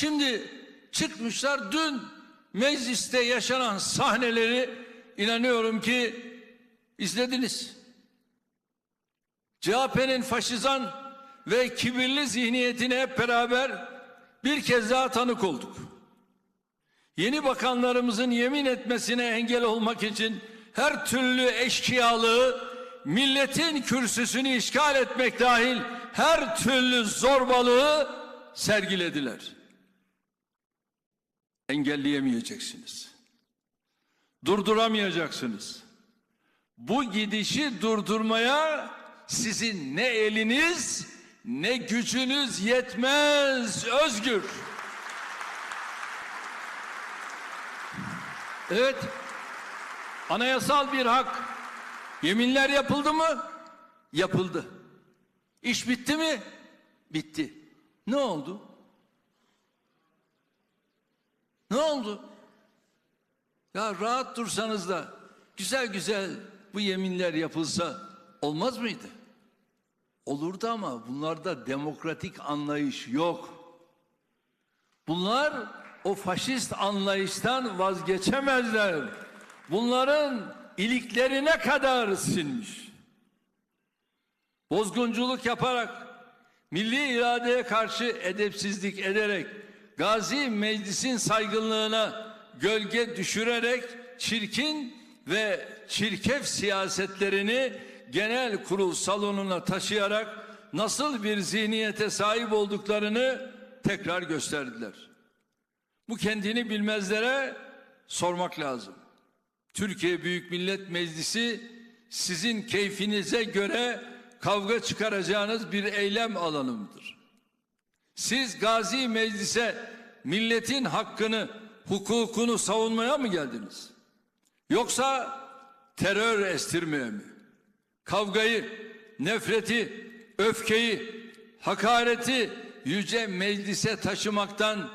Şimdi çıkmışlar dün mecliste yaşanan sahneleri inanıyorum ki izlediniz. CHP'nin faşizan ve kibirli zihniyetine hep beraber bir kez daha tanık olduk. Yeni bakanlarımızın yemin etmesine engel olmak için her türlü eşkıyalığı, milletin kürsüsünü işgal etmek dahil her türlü zorbalığı sergilediler. Engelleyemeyeceksiniz. Durduramayacaksınız. Bu gidişi durdurmaya sizin ne eliniz ne gücünüz yetmez özgür. Evet. Anayasal bir hak. Yeminler yapıldı mı? Yapıldı. İş bitti mi? Bitti. Ne oldu? Ne oldu? Ya rahat dursanız da güzel güzel bu yeminler yapılsa olmaz mıydı? Olurdu ama bunlarda demokratik anlayış yok. Bunlar o faşist anlayıştan vazgeçemezler. Bunların iliklerine kadar sinmiş. Bozgunculuk yaparak, milli iradeye karşı edepsizlik ederek, Gazi Meclis'in saygınlığına gölge düşürerek çirkin ve çirkef siyasetlerini genel kurul salonuna taşıyarak nasıl bir zihniyete sahip olduklarını tekrar gösterdiler. Bu kendini bilmezlere sormak lazım. Türkiye Büyük Millet Meclisi sizin keyfinize göre kavga çıkaracağınız bir eylem alanıdır. Siz Gazi Meclis'e milletin hakkını, hukukunu savunmaya mı geldiniz? Yoksa terör estirmeye mi? Kavgayı, nefreti, öfkeyi, hakareti yüce meclise taşımaktan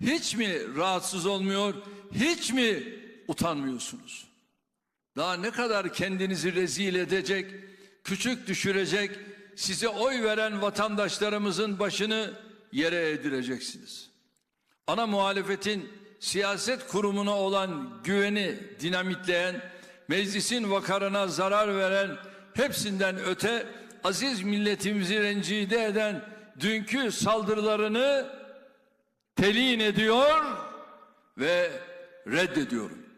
hiç mi rahatsız olmuyor, hiç mi utanmıyorsunuz? Daha ne kadar kendinizi rezil edecek, küçük düşürecek, size oy veren vatandaşlarımızın başını yere edireceksiniz. Ana muhalefetin siyaset kurumuna olan güveni dinamitleyen, meclisin vakarına zarar veren, hepsinden öte aziz milletimizi rencide eden dünkü saldırılarını telin ediyor ve reddediyorum.